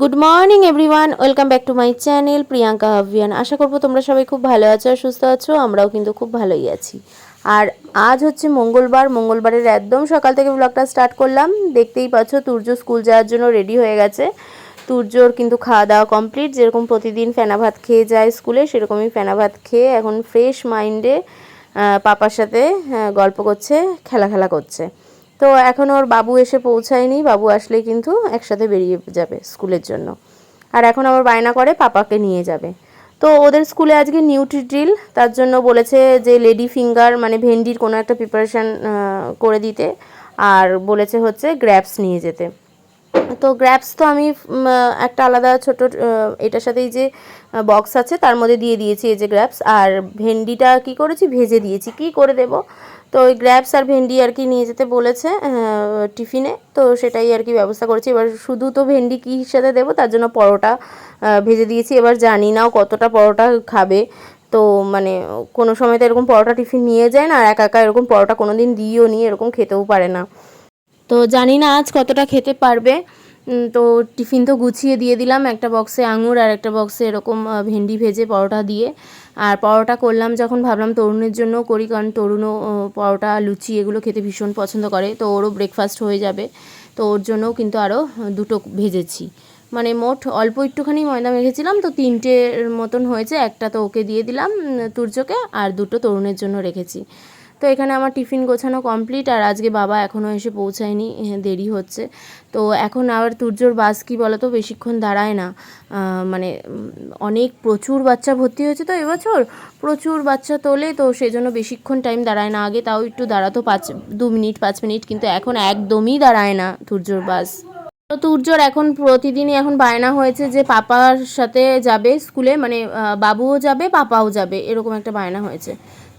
Good morning everyone welcome back to my channel Priyanka হাভিয়ান আশা করব তোমরা সবাই খুব ভালো আছো আর সুস্থ আছো, আমরাও কিন্তু খুব ভালোই আছি। আর আজ হচ্ছে মঙ্গলবার, মঙ্গলবারের একদম সকাল থেকে ব্লগটা স্টার্ট করলাম। দেখতেই পাচ্ছ, তুর্য স্কুল যাওয়ার জন্য রেডি হয়ে গেছে। তুর্যর কিন্তু খাওয়া দাওয়া কমপ্লিট যেরকম প্রতিদিন ফেনা ভাত খেয়ে যায় স্কুলে, সেরকমই ফেনা ভাত খেয়ে এখন ফ্রেশ মাইন্ডে পাপার সাথে গল্প করছে খেলা খেলা করছে। তো এখন ওর বাবু এসে পৌঁছায়নি, বাবু আসলে কিন্তু একসাথে বেরিয়ে যাবে স্কুলের জন্য। আর এখন আবার বায়না করে পাপাকে নিয়ে যাবে। তো ওদের স্কুলে আজকে নিউট্রি ড্রিল তার জন্য বলেছে যে লেডি ফিঙ্গার মানে ভেন্ডির কোনো একটা প্রিপারেশান করে দিতে। আর বলেছে হচ্ছে গ্র্যাপস নিয়ে যেতে। তো গ্র্যাপস তো আমি একটা আলাদা ছোট এটার সাথেই যে বক্স আছে, তার মধ্যে দিয়ে দিয়েছি এই যে গ্র্যাপস। আর ভেন্ডিটা কি করেছি? ভেজে দিয়েছি। কি করে দেব? তো ওই গ্র্যাপস আর ভেন্ডি আর কি নিয়ে যেতে বলেছে টিফিনে। তো সেটাই আর কি ব্যবস্থা করেছি। এবার শুধু তো ভেন্ডি কী সাথে দেবো, তার জন্য পরোটা ভেজে দিয়েছি। এবার জানি নাও কতটা পরোটা খাবে। তো মানে কোনো সময় তো এরকম পরোটা টিফিন নিয়ে যায় না, আর একা একা এরকম পরোটা কোনো দিন দিইও নি, এরকম খেতেও পারে না। তো জানি না আজ কতটা খেতে পারবে। তো টিফিন তো গুছিয়ে দিয়ে দিলাম, একটা বক্সে আঙুর আর একটা বক্সে এরকম ভেন্ডি ভেজে পরোটা দিয়ে। আর পরোটা করলাম যখন ভাবলাম তরুণের জন্য করি, কারণ তরুণও পরোটা, লুচি এগুলো খেতে ভীষণ পছন্দ করে, তো ওরও ব্রেকফাস্ট হয়ে যাবে। তো ওর জন্যও কিন্তু আরও দুটো ভেজেছি। মানে মোট অল্প একটুখানি ময়দা মেখেছিলাম, তো তিনটের মতন হয়েছে। একটা তো ওকে দিয়ে দিলাম তুর্যকে, আর দুটো তরুণের জন্য রেখেছি। তো এখানে আমার টিফিন গোছানো কমপ্লিট আর আজকে বাবা এখনও এসে পৌঁছায়নি দেরি হচ্ছে। তো এখন আবার তুর্যর বাস কি বলতো, বেশিক্ষণ দাঁড়ায় না। মানে অনেক প্রচুর বাচ্চা ভর্তি হয়েছে তো এবছর। প্রচুর বাচ্চা তোলে, তো সেই জন্য বেশিক্ষণ টাইম দাঁড়ায় না। আগে তাও একটু দাঁড়াতো পাঁচ, দু মিনিট, পাঁচ মিনিট, কিন্তু এখন একদমই দাঁড়ায় না তুর্যর বাস। তো তুর্যর এখন প্রতিদিনই এখন বায়না হয়েছে যে পাপার সাথে যাবে স্কুলে মানে বাবুও যাবে, পাপাও যাবে, এরকম একটা বায়না হয়েছে।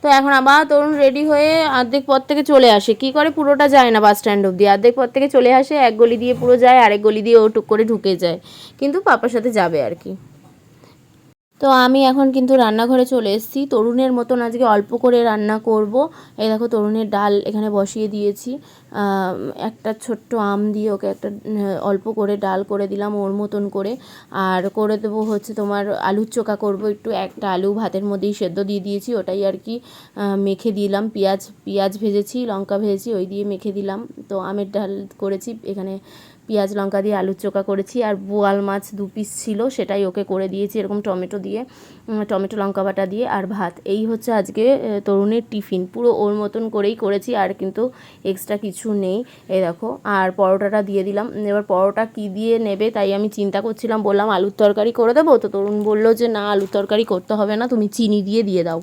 তো এখন আবার তরুণ রেডি হয়ে অর্ধেক পথ থেকে চলে আসে। কি করে? পুরোটা যায় না বাস স্ট্যান্ড অব্দি আর্ধেক পথ থেকে চলে আসে, এক গলি দিয়ে পুরো যায়, আরেক গলি দিয়ে ও টুক করে ঢুকে যায়। কিন্তু পাপার সাথে যাবে আর কি। তো আমি এখন কিন্তু রান্নাঘরে চলে এসেছি। তরুণের মতন আজকে অল্প করে রান্না করব। এই দেখো তরুণের ডাল এখানে বসিয়ে দিয়েছি। একটা ছোট্ট আম দিয়ে ওকে একটা অল্প করে ডাল করে দিলাম ওর মতন করে। আর করে দেবো হচ্ছে তোমার আলুর চোখা করব। একটু একটা আলু ভাতের মধ্যেই সেদ্ধ দিয়ে দিয়েছি। ওটাই আর কি মেখে দিলাম। পেঁয়াজ পেঁয়াজ ভেজেছি, লঙ্কা ভেজেছি, ওই দিয়ে মেখে দিলাম। তো আমের ডাল করেছি। এখানে পেঁয়াজ লঙ্কা দিয়ে আলুর চোখা করেছি আর বোয়াল মাছ দু পিস ছিল, সেটাই ওকে করে দিয়েছি এরকম টমেটো দিয়ে টমেটো লঙ্কা বাটা দিয়ে আর ভাত। এই হচ্ছে আজকে তরুণের টিফিন। পুরো ওর মতন করেই করেছি, আর কিন্তু এক্সট্রা কিছু নেই। এ দেখো, আর পরোটাটা দিয়ে দিলাম। এবার পরোটা কি দিয়ে নেবে তাই আমি চিন্তা করছিলাম, বললাম আলুর তরকারি করে দেবো? তো তরুণ বলল যে, না, আলুর তরকারি করতে হবে না, তুমি চিনি দিয়ে দিয়ে দাও।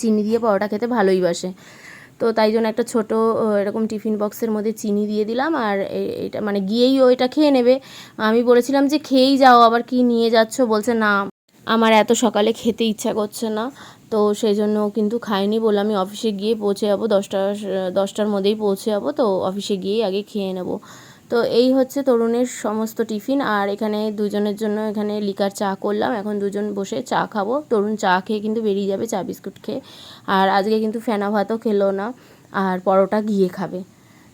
চিনি দিয়ে পরোটা খেতে ভালোই বাসে। তো তাই জন্য একটা ছোট এরকম টিফিন বক্সের মধ্যে চিনি দিয়ে দিলাম আর এটা মানে গিয়েই ও এটা খেয়ে নেবে। আমি বলেছিলাম যে খেয়েই যাও, আবার কি নিয়ে যাচ্ছ? বলছে, না, আমার এত সকালে খেতে ইচ্ছা করছে না। তো সেই জন্য কিন্তু খাইনি বলে আমি অফিসে গিয়ে পৌঁছে যাব। দশটা দশটার মধ্যেই পৌঁছে যাব। তো অফিসে গিয়েই আগে খেয়ে নেব। তো এই হচ্ছে তরুণের সমস্ত টিফিন, আর এখানে দুজনের জন্য এখানে লিকার চা করলাম। এখন দুজন বসে চা খাব। তরুণ চা খেয়ে কিন্তু বেরিয়ে যাবে চা বিস্কুট খেয়ে। আর আজকে কিন্তু ফেনা ভাতও খেলো না, আর পরোটা গিয়ে খাবে।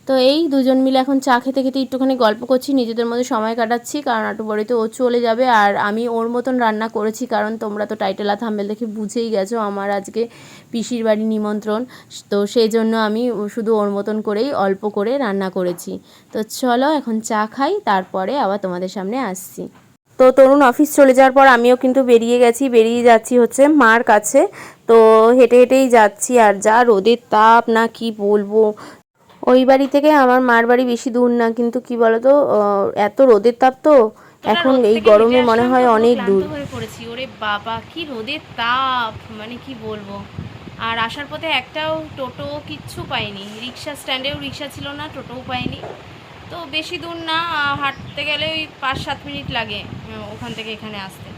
তো এই দুজন মিলে এখন চা খেতে খেতে একটুখানি গল্প করছি, নিজেদের মধ্যে সময় কাটাচ্ছি, কারণ আটু বাড়িতে ও চলে যাবে আর আমি ওর মতন রান্না করেছি, কারণ তোমরা তো টাইটেল আর থাম্বেল দেখে বুঝেই গেছো আমার আজকে পিসির বাড়ি নিমন্ত্রণ। তো সেই জন্য আমি শুধু ওর মতন করেই অল্প করে রান্না করেছি। তো চলো এখন চা খাই, তারপরে আবার তোমাদের সামনে আসছি। তো তরুণ অফিস চলে যাওয়ার পর আমিও কিন্তু বেরিয়ে গেছি, বেরিয়ে যাচ্ছি হচ্ছে মার কাছে। তো হেঁটে হেঁটেই যাচ্ছি আর যা রোদের তাপ না কি বলব ওই বাড়ি থেকে আমার মার বাড়ি বেশি দূর না কিন্তু কি বলতো এত রোদের তাপ তো এখন এই গরমে মনে হয় অনেক দূর। হয়ে পড়েছি ওরে বাবা কি রোদের তাপ মানে কি বলব। আর আসার পথে একটাও টোটো কিচ্ছু পাইনি রিক্সা স্ট্যান্ডেও রিক্সা ছিল না টোটোও পাইনি। তো বেশি দূর না হাঁটতে গেলে ওই পাঁচ সাত মিনিট লাগে ওখান থেকে এখানে আসতে।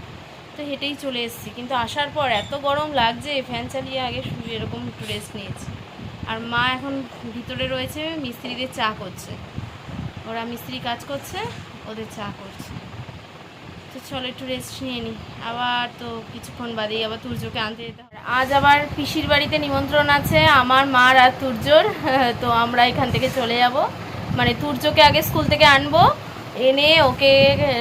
তো হেঁটেই চলে এসেছি কিন্তু আসার পর এত গরম লাগছে ফ্যান চালিয়ে আগে এরকম একটু রেস্ট নিয়েছি। আর মা এখন ভিতরে রয়েছে, মিস্ত্রিদের চা করছে। ওরা মিস্ত্রি কাজ করছে, ওদের চা করছে। তো চলো একটু রেস্ট নিয়ে নিই আবার তো কিছুক্ষণ বাদেই আবার তুর্যকে আনতে যেতে হবে। আজ আবার পিসির বাড়িতে নিমন্ত্রণ আছে আমার মার আর তুর্যর। তো আমরা এখান থেকে চলে যাব। মানে তুর্যকে আগে স্কুল থেকে আনব, এনে ওকে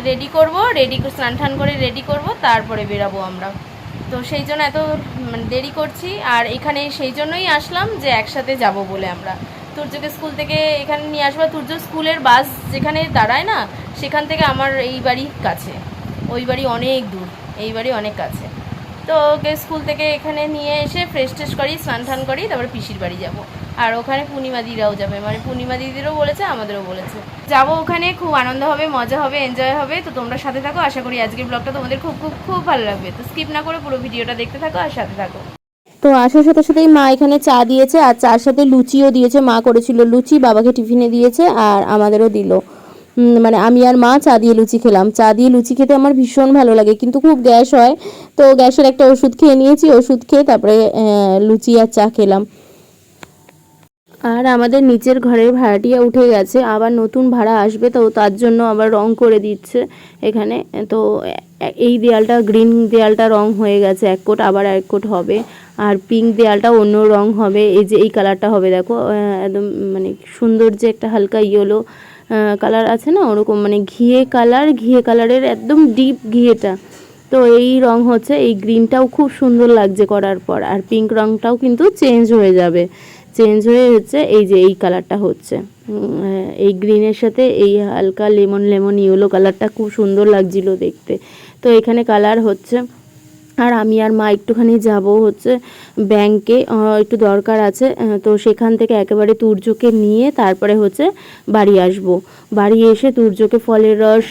রেডি করব রেডি স্নান টান করে রেডি করব, তারপরে বেরাবো আমরা। তো সেই জন্য এত মানে দেরি করছি, আর এখানে সেই জন্যই আসলাম যে একসাথে যাব বলে আমরা। তুর্যকে স্কুল থেকে এখানে নিয়ে আসব তুর্য স্কুলের বাস যেখানে দাঁড়ায় না, সেখান থেকে আমার এই বাড়ি কাছে। ওই বাড়ি অনেক দূর, এই বাড়ি অনেক কাছে। তো ওকে স্কুল থেকে এখানে নিয়ে এসে ফ্রেশ ট্রেশ করি স্নান টান করি তারপরে পিসির বাড়ি যাব। আর ওখানে পূর্ণিমা দিদিরাও যাবে। মানে পূর্ণিমা দিদিরও বলেছে, আমাদেরও বলেছে। যাব ওখানে, খুব আনন্দ হবে, মজা হবে এনজয় হবে। তো তোমরা সাথে থাকো, আশা করি আজকের ব্লগটা তোমাদের খুব খুব খুব ভালো লাগবে। তো স্কিপ না করে পুরো ভিডিওটা দেখতে থাকো আর সাথে থাকো। তো আসার সাথে সাথেই মা এখানে চা দিয়েছে, আর চার সাথে লুচিও দিয়েছে। মা করেছিল লুচি, বাবাকে টিফিনে দিয়েছে, আর আমাদেরও দিল। মানে আমি আর মা চা দিয়ে লুচি খেলাম। চা দিয়ে লুচি খেতে আমার ভীষণ ভালো লাগে, কিন্তু খুব গ্যাস হয়। তো গ্যাসের একটা ওষুধ খেয়ে নিয়েছি, ওষুধ খেয়ে তারপরে লুচি আর চা খেলাম। আর আমাদের নিচের ঘরের ভাড়াটিয়া উঠে গেছে, আবার নতুন ভাড়া আসবে, তো তার জন্য আবার রং করে দিচ্ছে এখানে। তো এই দেয়ালটা গ্রিন দেয়ালটা রং হয়ে গেছে, এক কোট আবার এক কোট হবে। আর পিঙ্ক দেয়ালটা অন্য রং হবে, এই যে এই কালারটা হবে, দেখো একদম মানে সুন্দর যে একটা হালকা ইয়েলো কালার আছে না, ওরকম মানে ঘিয়ে কালার ঘিয়ে কালারের একদম ডিপ ঘিয়েটা। তো এই রং হচ্ছে, এই গ্রিনটাও খুব সুন্দর লাগছে করার পর, আর পিঙ্ক রংটাও কিন্তু চেঞ্জ হয়ে যাবে। চেঞ্জ হয়ে হচ্ছে এই যে এই কালারটা হচ্ছে। এই গ্রিনের সাথে এই হালকা লেমন লেমন ইয়েলো কালারটা খুব সুন্দর লাগছিল দেখতে। তো এখানে কালার হচ্ছে আর আমি আর মা একটুখানি যাব হচ্ছে ব্যাংকে একটু দরকার আছে তো সেখান থেকে একেবারে তুর্যকে নিয়ে তারপরে হচ্ছে বাড়ি আসব। বাড়ি এসে তুর্যকে ফলের রস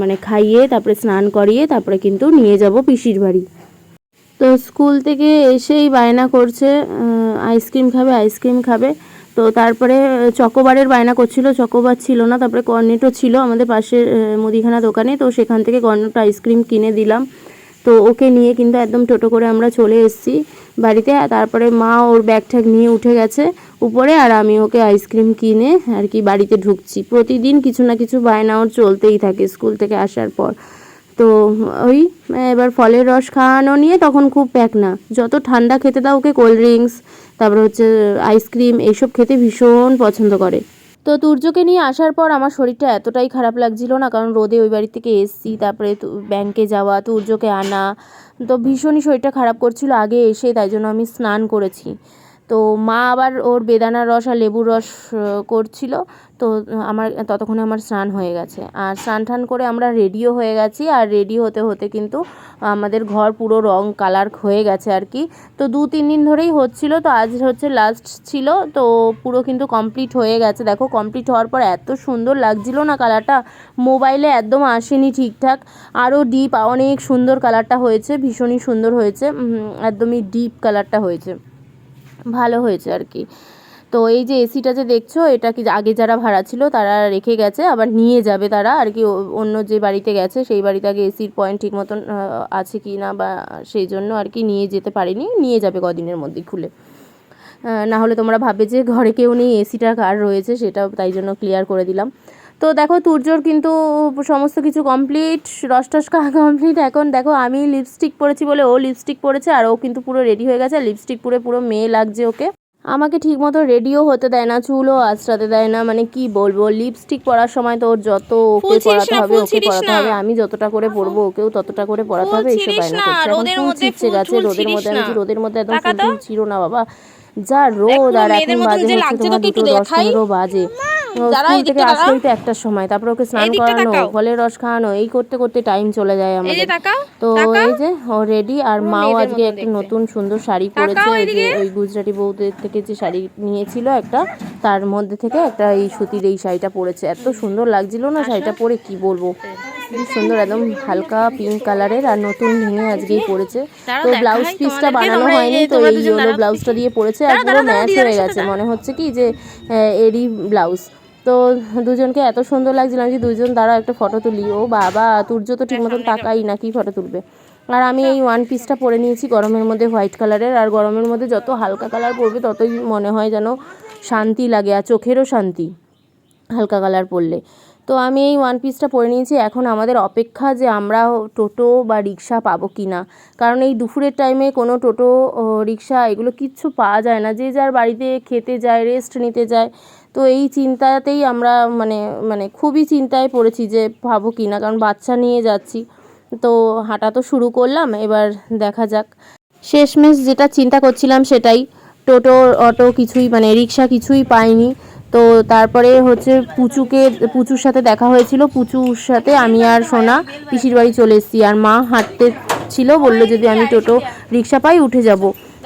মানে খাইয়ে, তারপরে স্নান করিয়ে, তারপরে কিন্তু নিয়ে যাব পিসির বাড়ি। তো স্কুল থেকে এসেই বায়না করছে আইসক্রিম খাবে আইসক্রিম খাবে। তো তারপরে চকোবারের বায়না করছিল, চকোবার ছিল না, তারপরে কর্নেটো ছিল আমাদের পাশের মুদিখানা দোকানে, তো সেখান থেকে কর্নেটো আইসক্রিম কিনে দিলাম। তো ওকে নিয়ে কিন্তু একদম টোটো করে আমরা চলে এসেছি বাড়িতে। তারপরে মা ওর ব্যাগ ঠ্যাগ নিয়ে উঠে গেছে উপরে আর আমি ওকে আইসক্রিম কিনে আর কি বাড়িতে ঢুকছি। প্রতিদিন কিছু না কিছু বায়না ওর চলতেই থাকে স্কুল থেকে আসার পর। তো ওই, এবার ফলের রস খাওয়ানো নিয়ে তখন খুব প্যাক না। যত ঠান্ডা খেতে দাও ওকে কোল্ড ড্রিঙ্কস, তারপরে হচ্ছে আইসক্রিম, এইসব খেতে ভীষণ পছন্দ করে। তো তুর্যকে নিয়ে আসার পর আমার শরীরটা এতটাই খারাপ লাগছিল না, কারণ রোদে ওই বাড়ি থেকে এসছি, তারপরে ব্যাংকে যাওয়া, তুর্যকে আনা। তো ভীষণই শরীরটা খারাপ করছিল, আগে এসে তাই জন্য আমি স্নান করেছি। তো মা আবার ওর বেদানার রস আর লেবুর রস করছিল। তো আমার, ততক্ষণে আমার স্নান হয়ে গেছে। আর স্নান টান করে আমরা রেডিও হয়ে গেছি। আর রেডি হতে হতে কিন্তু আমাদের ঘর পুরো রং কালার হয়ে গেছে আর কি। তো দু, তিন দিন ধরেই হচ্ছিল। তো আজ হচ্ছে লাস্ট ছিল। তো পুরো কিন্তু কমপ্লিট হয়ে গেছে। দেখো কমপ্লিট হওয়ার পর এত সুন্দর লাগছিল না কালারটা। মোবাইলে একদম আসেনি ঠিকঠাক। আরও ডিপ অনেক সুন্দর কালারটা হয়েছে। ভীষণই সুন্দর হয়েছে। একদমই ডিপ কালারটা হয়েছে। ভালো হয়েছে আর কি। তো এই যে এসিটা যে দেখছ, এটা কি আগে যারা ভাড়া ছিল তারা রেখে গেছে, আবার নিয়ে যাবে তারা। আর কি অন্য যে বাড়িতে গেছে, সেই বাড়িতে আগে এসির পয়েন্ট ঠিক মতন আছে কি না বা সেই জন্য আর কি নিয়ে যেতে পারেনি। নিয়ে যাবে কদিনের মধ্যে খুলে। না হলে তোমরা ভাবে যে ঘরে কেউ নেই, এসিটা কার রয়েছে সেটা তাই জন্য ক্লিয়ার করে দিলাম। তো দেখো তুর্যর কিন্তু সমস্ত কিছু কমপ্লিট রস টস খাওয়া কমপ্লিট এখন দেখো আমি লিপস্টিক পরেছি বলে ও লিপস্টিক পরেছে আর ও কিন্তু পুরো রেডি হয়ে গেছে। লিপস্টিক পুরে পুরো মেয়ে লাগছে ওকে। আমাকে ঠিকমতো রেডিও হতে দেয় না চুলও আঁচড়াতে দেয় না। মানে কি বলব লিপস্টিক পরার সময় তো ওর যত ওকে পরাতে হবে ওকে পরাতে হবে। আমি যতটা করে পরবো ওকেও ততটা করে ফুল হবে এইসব বায়না করছে। এখন ছিঁড়ছে ফুল- গাছে রোদের মধ্যে আমি রোদের মধ্যে একদম ছিল না বাবা। যা রোদ আর এখন বাজে হচ্ছে তোমার দুটো দশ পনেরো বাজে। স্কুল থেকে। আসলেই তো একটার সময় তারপর ওকে স্নান করানো ফলের রস খাওয়ানো এই করতে করতে টাইম চলে যায় আমাদের। তো এই যে ও রেডি আর মাও আজকে একটা নতুন সুন্দর শাড়ি পরেছে ওই যে ওই গুজরাটি বউদের থেকে যে শাড়ি নিয়েছিল একটা তার মধ্যে থেকে একটা এই সুতির এই শাড়িটা পরেছে। এত সুন্দর লাগছিল না শাড়িটা পরে কি বলব? কি সুন্দর একদম হালকা পিঙ্ক কালারের আর নতুন ভেঙে আজকেই দাঁড়াও তো ব্লাউজ পিসটা বানানো হয়নি তো এই ইয়েলো ব্লাউজটা দিয়ে পরেছে আর পুরো ম্যাচ হয়ে গেছে। মনে হচ্ছে কি যে এরই ব্লাউজ তো দুজনকে এত সুন্দর লাগছিল যে দুজন দাঁড়াও একটা ফটো তুলি। ও বাবা তুর্য তো ঠিক মতন তাকাই না কি ফটো তুলবে? আর আমি এই ওয়ান পিসটা পরে নিয়েছি গরমের মধ্যে হোয়াইট কালারের আর গরমের মধ্যে যত হালকা কালার পরবে ততই মনে হয় যেন শান্তি লাগে আর চোখেরও শান্তি হালকা কালার পরলে। তো আমি এই ওয়ান পিসটা পরে নিয়েছি। এখন আমাদের অপেক্ষা যে আমরা টোটো বা রিক্সা পাবো কি না। কারণ এই দুপুরের টাইমে কোনো টোটো রিক্সা এগুলো কিচ্ছু পাওয়া যায় না। যে যার বাড়িতে খেতে যায় রেস্ট নিতে যায়, তো এই চিন্তাতেই আমরা মানে মানে খুবই চিন্তায় পড়েছি যে পাবো কি না। কারণ বাচ্চা নিয়ে যাচ্ছি। তো হাঁটা তো শুরু করলাম, এবার দেখা যাক। শেষমেশ যেটা চিন্তা করছিলাম সেটাই। টোটো অটো কিছুই মানে রিক্সা কিছুই পাইনি। তো তারপরে হচ্ছে পুচুকে পুচুর সাথে দেখা হয়েছিল। পুচুর সাথে আমি আর সোনা পিসির বাড়ি চলে এসেছি। আর মা হাঁটতে ছিল বলল যদি আমি টোটো রিক্সা পাই উঠে যাব।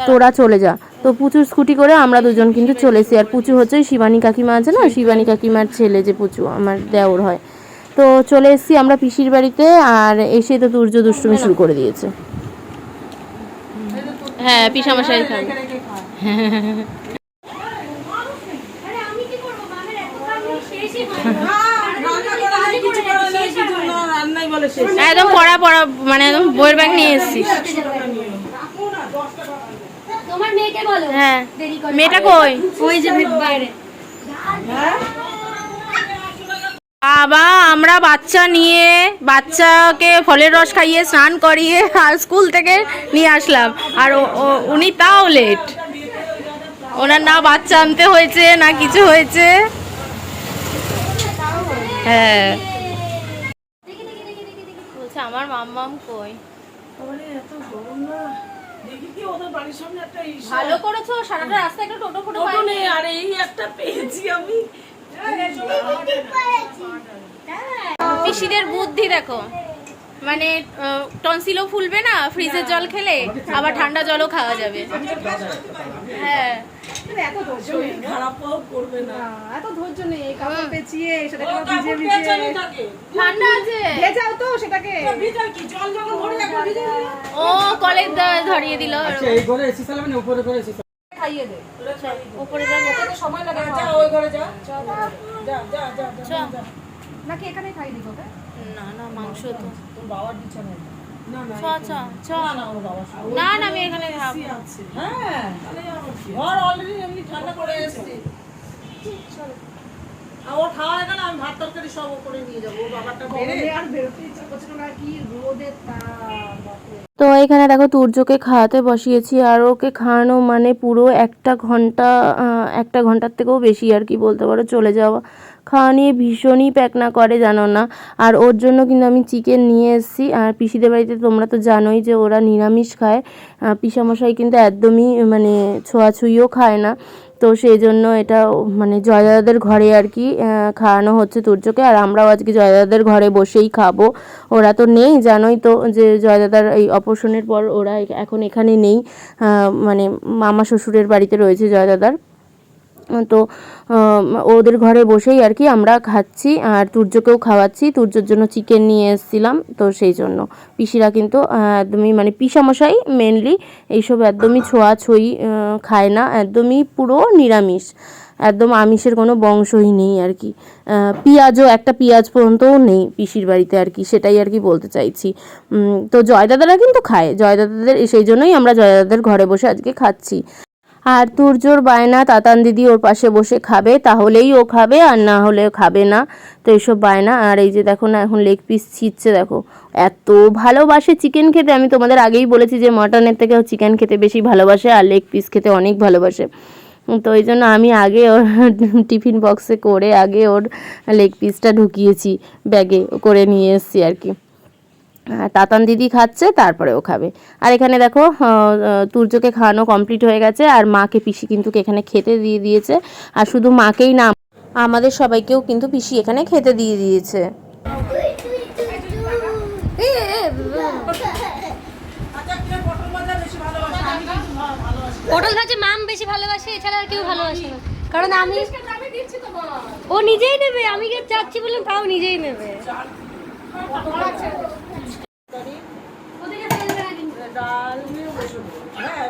তোরা চলে যা। তো পুচুর স্কুটি করে আমরা দুজন কিন্তু চলে এসেছি। আর পুচু হচ্ছে ওই শিবানী কাকিমা আছে না? শিবানী কাকিমার ছেলে যে পুচু আমার দেওর হয়। তো চলে এসেছি আমরা পিসির বাড়িতে। আর এসে তো দুর্য দুষ্টুমি শুরু করে দিয়েছে। হ্যাঁ পিসামশাই খাবে একদম পড়া পড়া মানে একদম বইয়ের ব্যাগ নিয়ে এসেছি। হ্যাঁ। মেয়েটা কই? ওই যে বাইরে। বাবা আমরা বাচ্চা নিয়ে বাচ্চাকে ফলের রস খাইয়ে স্নান করিয়ে আর স্কুল থেকে নিয়ে আসলাম। আর উনি তাও লেট ওনার না বাচ্চা আনতে হয়েছে না কিছু হয়েছে? হ্যাঁ। বলছে আমার মাম্মাম কই? দেখি কি ওদের বাড়ির সামনে একটা ইসা ভালো করেছ সারাটা রাস্তা একটা টোটো ফোটো টোটো আর এই একটা পেয়েছি আমি। পিসিদের বুদ্ধি দেখো। মানে টনসিলও ফুলবে না ফ্রিজের জল খেলে আবার ঠান্ডা জলও খাওয়া যাবে। হ্যাঁ। খারাপও করবে না। এত ধৈর্য নেই। এই কাপড় পেঁচিয়ে সেটাকে ও আবার ভিজে কাপড় ভিজে পেঁচানো থাকে। ঠান্ডা আছে। ভেজাও তো সেটাকে। ভিজার কি? জল যখন ভরে একবার ভিজে দিলে। ও কলেজ ধরিয়ে দিল। এই ঘরে এসি চালাবেন উপরে করে এসি খাইয়ে দে। উপরে যাব সময় লাগে যা ওই ঘরে যা। যা যা যা যা নাকি খাইয়ে তোকে না না মাংস তো। তোর বাবার বিছানায় না না চ চ চ। না না ওর বাবা না না আমি এখানে থাকব হ্যাঁ তাহলে আবার কি? ঘর অলরেডি এমনি ঠান্ডা করে এসেছি আর ওর খাওয়া এখানে আমি ভাত তরকারি সব করে নিয়ে যাব। ওর বেড়ে আর বেরোতে ইচ্ছা করছিল না কি রোদের তাপ তো এখানে দেখো তুর্যকে খাওয়াতে বসিয়েছি আর ওকে খাওয়ানো মানে পুরো একটা ঘণ্টা একটা ঘণ্টার থেকেও বেশি আর কি বলতে পারো চলে যাওয়া। খাওয়া নিয়ে ভীষণই প্যাকনা করে, জানো না? আর ওর জন্য কিন্তু আমি চিকেন নিয়ে এসেছি। আর পিসিদের বাড়িতে তোমরা তো জানোই যে ওরা নিরামিষ খায়। পিসামশাই কিন্তু একদমই মানে ছোঁয়াছুঁইও খায় না। তো সেই জন্য এটা মানে জয়দাদাদের ঘরে আর কি খাওয়ানো হচ্ছে তুর্যকে। আর আমরাও আজকে জয়দাদাদের ঘরে বসেই খাব। ওরা তো নেই, জানোই তো যে জয়দাদার এই অপারেশনের পর ওরা এখন এখানে নেই। মানে মামা শ্বশুরের বাড়িতে রয়েছে জয়দাদার। তো ওদের ঘরে বসেই আর কি আমরা খাচ্ছি আর তুর্যকেও খাওয়াচ্ছি। তুর্যর জন্য চিকেন নিয়ে এসেছিলাম, তো সেই জন্য। পিসিরা কিন্তু একদমই মানে পিসামশাই মেনলি এইসব একদমই ছোঁয়াছুঁই খায় না। একদমই পুরো নিরামিষ। একদম আমিষের কোনো বংশই নেই আর কি। পেঁয়াজও, একটা পেঁয়াজ পর্যন্তও নেই পিসির বাড়িতে আর কি, সেটাই আর কি বলতে চাইছি। তো জয়দাদারা কিন্তু খায়। জয়দাদাদের, সেই জন্যই আমরা জয়দাদাদের ঘরে বসে আজকে খাচ্ছি। আর তুর্যর বায়না তাতান দিদি ওর পাশে বসে খাবে, তাহলেই ও খাবে আর না হলে খাবে না। তো এইসব বায়না, আর এই যে দেখো না, এখন লেগ পিস ছিটছে দেখো। এত ভালোবাসে চিকেন খেতে, আমি তোমাদের আগেই বলেছি যে মটনের থেকে চিকেন খেতে বেশি ভালোবাসে আর লেগ পিস খেতে অনেক ভালোবাসে। তো এই জন্য আমি আগে ওর টিফিন বক্সে করে আগে ওর লেগ পিসটা ঢুকিয়েছি ব্যাগে করে নিয়ে এসেছি আর কি। তাতান দিদি খাচ্ছে তারপরে ও খাবে। আর এখানে দেখো তুর্যকে খাওয়ানো কমপ্লিট হয়ে গেছে, আর মাকে পিসি কিন্তু এখানে খেতে দিয়ে দিয়েছে। আর শুধু মাকেই না, আমাদের সবাইকেও কিন্তু পিসি এখানে খেতে দিয়ে দিয়েছে। পটল ভাজা মাম বেশি ভালোবাসে, এছাড়া আর কেউ ভালোবাসে না। কারণ আমি ও নিজেই নেবে, আমি যে চাচ্ছি বললাম, তাও নিজেই নেবে। হ্যাঁ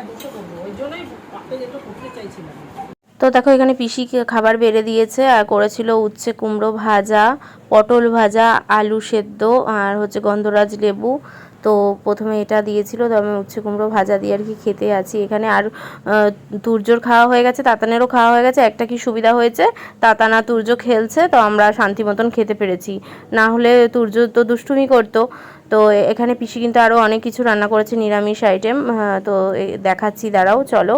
তো দেখো, এখানে পিসি খাবার বেড়ে দিয়েছে, আর করেছিল উচ্ছে কুমড়ো ভাজা, পটল ভাজা, আলু সেদ্ধ, আর হচ্ছে গন্ধরাজ লেবু। তো প্রথমে এটা দিয়েছিল, তো আমি উচ্ছে কুমড়ো ভাজা দিয়ে আর কি খেতে আছি। এখানে আর তুর্যর খাওয়া হয়ে গেছে, তাতানেরও খাওয়া হয়ে গেছে, একটা কি সুবিধা হয়েছে? তাতানা তুর্য খেলছে, তো আমরা শান্তি মতন খেতে পেরেছি। না হলে তুর্য তো দুষ্টুমি করতো। তো এখানে পিসি কিন্তু আরও অনেক কিছু রান্না করেছে, নিরামিষ আইটেম তো দেখাচ্ছি, দাঁড়াও, চলো।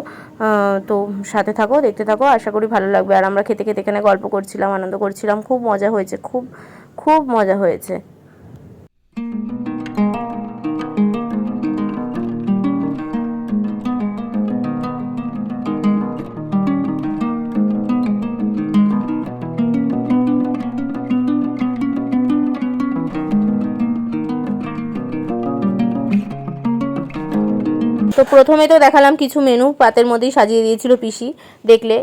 তো সাথে থাকো, দেখতে থাকো, আশা করি ভালো লাগবে। আর আমরা খেতে খেতে এখানে গল্প করছিলাম, আনন্দ করছিলাম, খুব মজা হয়েছে, খুব খুব মজা হয়েছে। তো প্রথমে তো দেখালাম কিছু মেনু পাতের মধ্যেই সাজিয়ে দিয়েছিল পিসি, দেখলে।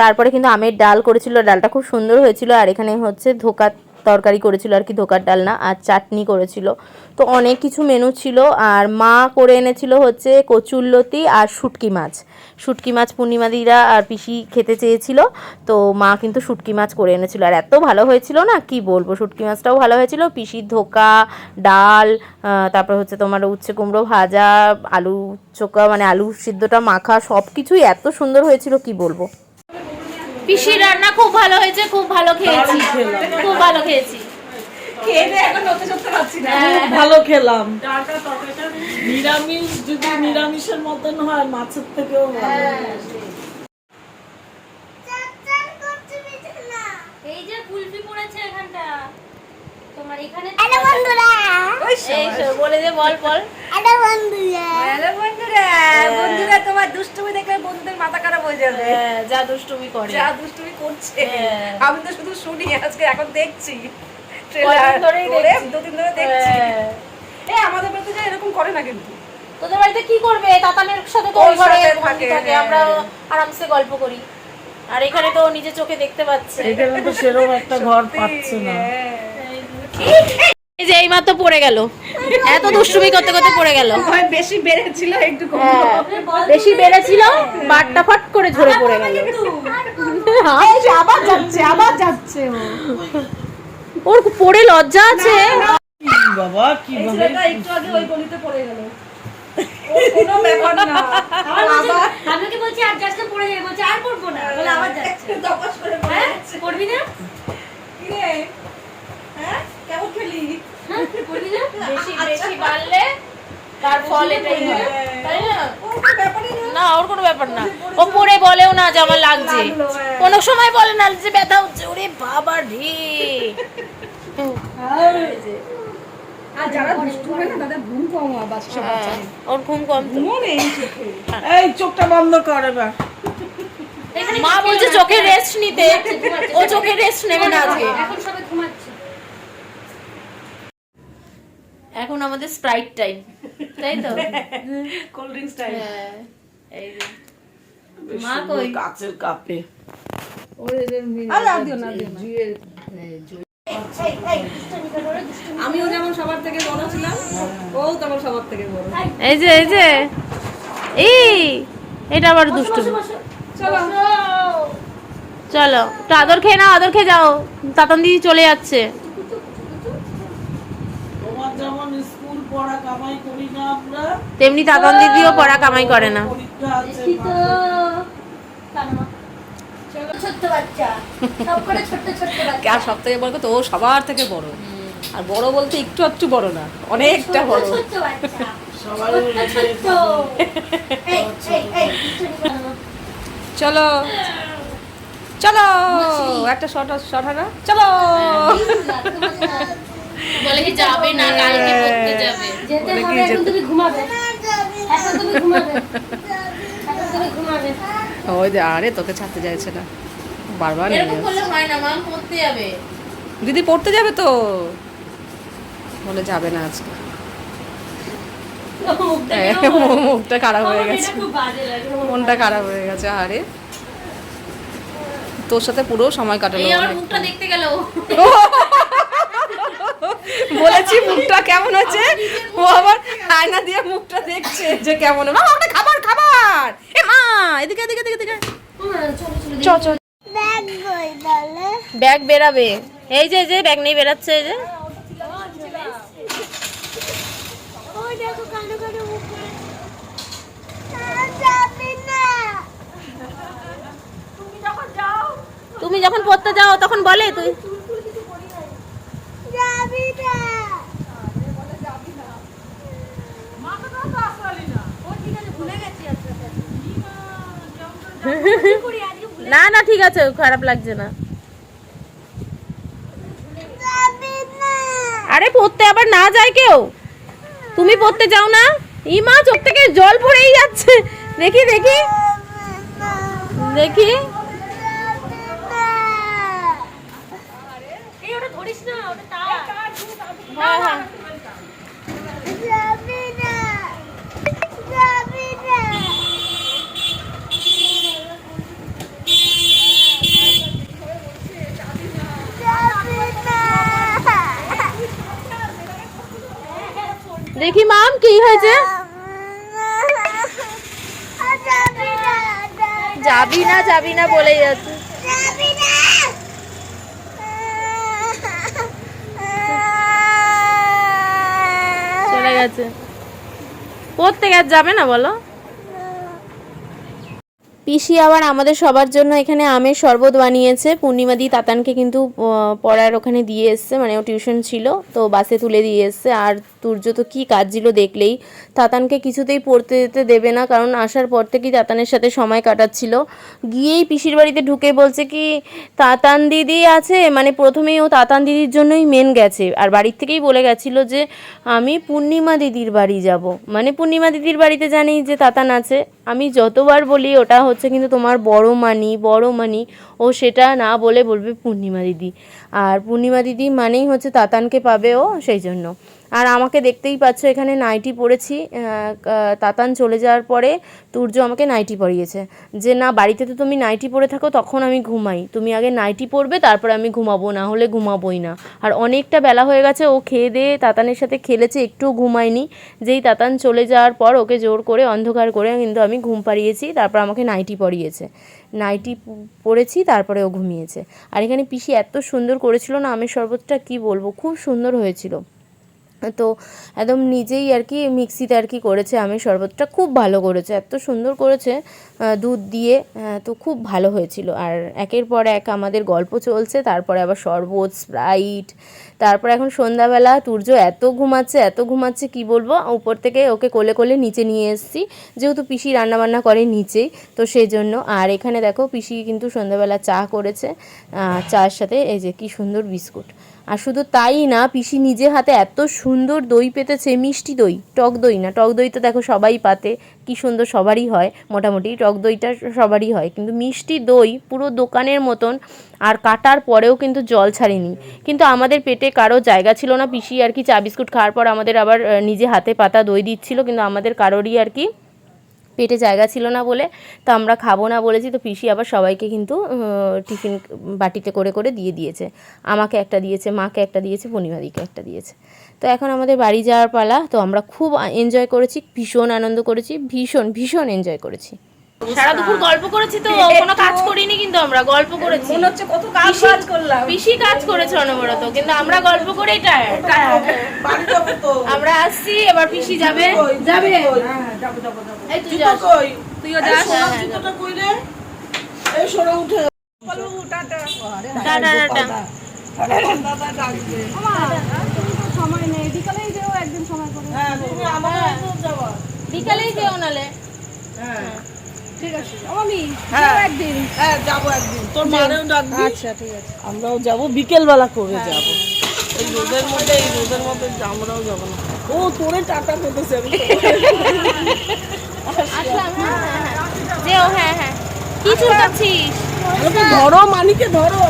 তারপরে কিন্তু আমের ডাল করেছিল, ডালটা খুব সুন্দর হয়েছিল, আর এখানে হচ্ছে ধোকার তরকারি করেছিল আর কি, ধোকার ডালনা আর চাটনি করেছিল। তো অনেক কিছু মেনু ছিল আর মা করে এনেছিল হচ্ছে কচুরলতি আর শুটকি মাছ। শুটকি মাছ পূর্ণিমাদিরা আর পিসি খেতে চেয়েছিল, তো মা কিন্তু শুটকি মাছ করে এনেছিল। আর এত ভালো হয়েছিল না, কি বলব, শুটকি মাছটাও ভালো হয়েছিল, পিসির ধোকা, ডাল তারপর হচ্ছে তোমার উচ্ছে কুমড়ো ভাজা, আলু চোকা মানে আলু সিদ্ধটা মাখা সব কিছুই এত সুন্দর হয়েছিল, কি বলব। পিসির রান্না খুব ভালো হয়েছে খুব ভালো খেয়েছি। খুব ভালো খেয়েছি। ভালো খেলাম। নিরামিষ যদি নিরামিষের মতন হয় মাছের থেকেও ভালো। এই যে কুলফি পড়েছে এখানটা। তোমার এখানে এই বলে দে বল বল। বন্ধুরা। বন্ধুরা তোমার দুষ্টুমি দেখলে বন্ধুদের মাথা খারাপ হয়ে যাবে। হ্যাঁ, যা দুষ্টুমি করে। যা দুষ্টুমি করছে। হ্যাঁ। আমি তো শুধু শুনি আজকে এখন দেখছি। ট্রেলার দুদিন ধরে দেখছি। হ্যাঁ। এই আমাদের বাড়িতে যা এরকম করে না কিন্তু। তোদের বাড়িতে কি করবে? তাতানের সাথে তো ওই ঘরে থাকে, হ্যাঁ। আমরা আরামসে গল্প করি। আর এখানে তো নিজে চোখে দেখতে পাচ্ছে। এখানে তো সেরকম একটা ঘর পাচ্ছে না। এই যে এই মাত্র পড়ে গেল। এত দুষ্টুমি করতে করতে পড়ে গেল। হয় বেশি বেড়েছিল একটু কম। হ্যাঁ, বেশি বেড়েছিল বাটটা ফাট করে ঝরে পড়ে গেল। আবার যাচ্ছে আবার যাচ্ছে ও। ওর পড়ে লজ্জা আছে। বাবা কি ছেলেটা একটু আগে ওই গলিতে পড়ে গেল। কোনো ব্যাপার না। আবার আমাকে বলছি আর যাচ্ছে পড়ে যাবে বলছে আর পড়ব না। বলে আবার যাচ্ছে। দপাস করে হ্যাঁ যাচ্ছে। পড়বি না? কি রে? হ্যাঁ কেমন খেলি? হ্যাঁ বেশি বেশি বাড়লে তার ফল এটাই হয় তাই না? ওর কোনো না। না ওর কোনো ব্যাপার না। ও পড়ে বলেও না যে আমার লাগছে। হ্যাঁ। কোনো সময় বলে না যে ব্যথা হচ্ছে। ওরে বাবা রে। আর যারা দুষ্টু হয় না তাদের ঘুম কম বাচ্চা ওর ঘুম কম তো। ঘুমও নেই চোখে। এই চোখটা বন্ধ কর এবার। মা বলছে চোখে রেস্ট নিতে। ও চোখে রেস্ট নেবে না আজকে। এখন সবাই ঘুমাচ্ছে। এখন আমাদের স্প্রাইট টাইম তাই তো? কোল্ড ড্রিঙ্কস টাইম হ্যাঁ, এই যে। মা কই? কাচের কাপে। আর আর দিও না আর দিও না। আমিও যেমন সবার থেকে বড় ছিলাম ও তেমন সবার থেকে বড়। এই। যে এই যে। এই এটা আবার দুষ্টু চলো। চলো একটু আদর খেয়ে নাও আদর খেয়ে যাও। তাতান দিদি চলে যাচ্ছে তোমার যেমন স্কুল পড়া কামাই করি না আমরা তেমনি তাতান দিদিও পড়া কামাই করে না পরীক্ষা আছে দেখি তো কানমা ছোট্ট বাচ্চা সব করে ছোট্ট ছোট্ট বাচ্চা আর সব থেকে বড় কথা ও সবার থেকে বড় আর বড় বলতে একটু একটু বড় না অনেকটা বড় ছোট্ট বাচ্চা সবাই ছোট্ট এই এই এই দুষ্টুমি করো না। চলো চলো একটা শর্ট শর্ট হয় না চলো বলে কি যাবে না কালকে পড়তে যাবে। যেতে হবে এখন তুমি ঘুমাবে। এখন তুমি ঘুমাবে। এখন তুমি ঘুমাবে। ওই যে আরে তোকে ছাড়তে চাইছে না। বারবার এরকম করলে হয় না মা পড়তে যাবে। দিদি পড়তে যাবে তো? বলে যাবে না আজকে। মুখটা হ্যাঁ? মুখটা খারাপ হয়ে গেছে। এটা খুব বাজে লাগে মনটা খারাপ হয়ে গেছে আরে। তোর সাথে পুরো সময় কাটালো মুখটা দেখতে গেল। বলেছি মুখটা কেমন হচ্ছে ও আবার আয়না দিয়ে মুখটা দেখছে যে কেমন। মা ওটা খাবার খাবার! এ মা এদিকে এদিকে এদিকে এদিকে। চলো চলো। চ চ ব্যাগ বেরাবে। এই যে যে ব্যাগ নিয়ে বেরাচ্ছে এই যে। ওই দেখো কানে কানে মুখ করে তুমি যখন পড়তে যাও তখন বলে তুই। না। না ঠিক আছে খারাপ লাগছে না। আরে পড়তে আবার না যায় কেউ? তুমি পড়তে যাও না? ই মা চোখ থেকে জল পড়েই যাচ্ছে। দেখি দেখি। দেখি এই ওটা ধরিস না ওটা তার হ্যাঁ হ্যাঁ দেখি মাম কি হয়েছে যাবি না যাবি না বলেই যাচ্ছে চলে গেছে। পড়তে গেছে যাবে না বলো? পিসি আবার আমাদের সবার জন্য এখানে আমের শরবত বানিয়েছে। পূর্ণিমা দি তাতানকে কিন্তু পড়ার ওখানে দিয়ে এসছে মানে ও টিউশন ছিল, তো বাসে তুলে দিয়ে এসছে। আর তুর্য তো কী কাজ ছিল দেখলেই। তাতানকে কিছুতেই পড়তে যেতে দেবে না, কারণ আসার পর থেকেই তাতানের সাথে সময় কাটাচ্ছিল। গিয়েই পিসির বাড়িতে ঢুকে বলছে কি, তাতান দিদি আছে? মানে প্রথমেই ও তাতান দিদির জন্যই মেন গেছে। আর বাড়ির থেকেই বলে গেছিল যে, আমি পূর্ণিমা দিদির বাড়ি যাব। মানে পূর্ণিমা দিদির বাড়িতে জানি যে তাতান আছে। আমি যতবার বলি, ওটা হচ্ছে কিন্তু তোমার বড় মানি বড় মানি। ও সেটা না বলে বলবে পূর্ণিমা দিদি। আর পূর্ণিমা দিদি মানেই হচ্ছে তাতানকে পাবে ও সেই জন্য। আর আমাকে দেখতেই পাচ্ছ, এখানে নাইটি পরেছি। তাতান চলে যাওয়ার পরে তুর্য আমাকে নাইটি পরিয়েছে। যে, না, বাড়িতে তো তুমি নাইটি পরে থাকো, তখন আমি ঘুমাই। তুমি আগে নাইটি পরবে, তারপরে আমি ঘুমাবো, না হলে ঘুমাবোই না। আর অনেকটা বেলা হয়ে গেছে, ও খেয়ে দিয়ে তাতানের সাথে খেলেছে, একটুও ঘুমায়নি। যেই তাতান চলে যাওয়ার পর ওকে জোর করে, অন্ধকার করে কিন্তু আমি ঘুম পাড়িয়েছি, তারপর আমাকে নাইটি পরিয়েছে। নাইটি পরেছি, তারপরে ও ঘুমিয়েছে। আর এখানে পিসি এত সুন্দর করেছিল না, আমের শরবতটা কি বলব, খুব সুন্দর হয়েছিল। তো একদম নিজেই আর কি মিক্সিতে আর কি করেছে, আমের শরবতটা খুব ভালো করেছে, এত সুন্দর করেছে দুধ দিয়ে তো খুব ভালো হয়েছিল। আর একের পর এক আমাদের গল্প চলছে, তারপরে আবার শরবত স্প্রাইট তারপর এখন সন্ধ্যাবেলা তুর্য এত ঘুমাচ্ছে এত ঘুমাচ্ছে কি বলব, উপর থেকে ওকে কোলে কোলে নিচে নিয়ে এসেছি, যেহেতু পিসি রান্নাবান্না করে নিচেই তো সেই জন্য আর এখানে দেখো পিসি কিন্তু সন্ধ্যাবেলা চা করেছে চায়ের সাথে, এই যে কি সুন্দর বিস্কুট। আর শুধু তাই না, পিসি নিজে হাতে এত সুন্দর দই পেতেছে, মিষ্টি দই, টক দই না, টক দই তো দেখো সবাই পাতে, কি সুন্দর সবারই হয়, মোটামুটি টক দইটা সবারই হয়, কিন্তু মিষ্টি দই পুরো দোকানের মতন আর কাটার পরেও কিন্তু জল ছাড়েনি। কিন্তু আমাদের পেটে কারও জায়গা ছিল না, পিসি আর কি চা বিস্কুট খাওয়ার পর আমাদের আবার নিজে হাতে পাতা দই দিচ্ছিল, কিন্তু আমাদের কারোরই আর কি পেটে জায়গা ছিল না বলে, তো আমরা খাব না বলেছি, তো পিসি আবার সবাইকে কিন্তু টিফিন বাটিতে করে করে দিয়ে দিয়েছে। আমাকে একটা দিয়েছে, মাকে একটা দিয়েছে পূর্ণিমাদিকে একটা দিয়েছে। তো এখন আমাদের বাড়ি যাওয়ার পালা, তো আমরা খুব এনজয় করেছি, ভীষণ আনন্দ করেছি, ভীষণ ভীষণ এনজয় করেছি। সারা দুপুর গল্প করেছি তো কোনো কাজ করিনি কিন্তু আমরা গল্প করেছি। মনে হচ্ছে কত কাজ বাজ করলাম। পিসি কাজ করেছে অনবরত কিন্তু আমরা গল্প করেই তো। আমরা আসছি এবার পিসি যাবে। যাবে? হ্যাঁ যাব যাব যাব। এই তুই যাস। তুইও যাস। জুতোটা কই এই সরে উঠে। টাটা টাটা দাদা ডাকবে। সময় নেই। বিকালেই যেও একদিন সময় করে। হ্যাঁ তুমি আমাদের যাবা বিকালেই যেও নালে। হ্যাঁ। ঠিক আছে আমি হ্যাঁ। একদিন। হ্যাঁ যাব একদিন। তোর মারেও ডাকবি। আচ্ছা ঠিক আছে। আমরাও যাব বিকেল করে যাব। এই রোদের মধ্যে এই রোদের মধ্যে আমরাও যাব না। ও তোরে টাটা পেতেছে আমি। হ্যাঁ হ্যাঁ হ্যাঁ। যেও হ্যাঁ হ্যাঁ। কি ধরো মানিকে ধরো।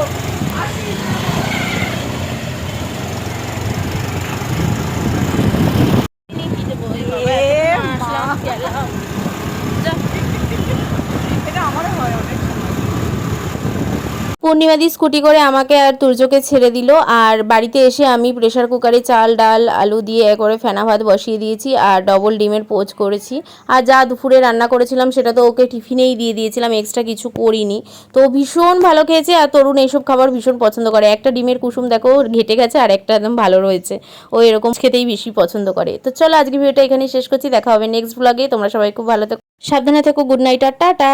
পূর্ণিমাদি স্কুটি করে আমাকে আর তুর্যকে ছেড়ে দিল, আর বাড়িতে এসে আমি প্রেশার কুকারে চাল, ডাল, আলু দিয়ে করে ফেনা ভাত বসিয়ে দিয়েছি, আর ডবল ডিমের পোচ করেছি। আর যা দুপুরে রান্না করেছিলাম সেটা তো ওকে টিফিনেই দিয়ে দিয়েছিলাম এক্সট্রা কিছু করিনি। তো ভীষণ ভালো খেয়েছে, আর তরুণ এইসব খাবার ভীষণ পছন্দ করে। একটা ডিমের কুসুম দেখো, ঘেটে গেছে, আর একটা একদম ভালো রয়েছে। ও এরকম খেতেই বেশি পছন্দ করে। তো চলো আজকে ভিডিওটা এখানেই শেষ করছি, দেখা হবে নেক্সট ব্লগে তোমরা সবাই খুব ভালো থেকো। সাবধানে থেকো গুড নাইট আর টাটা।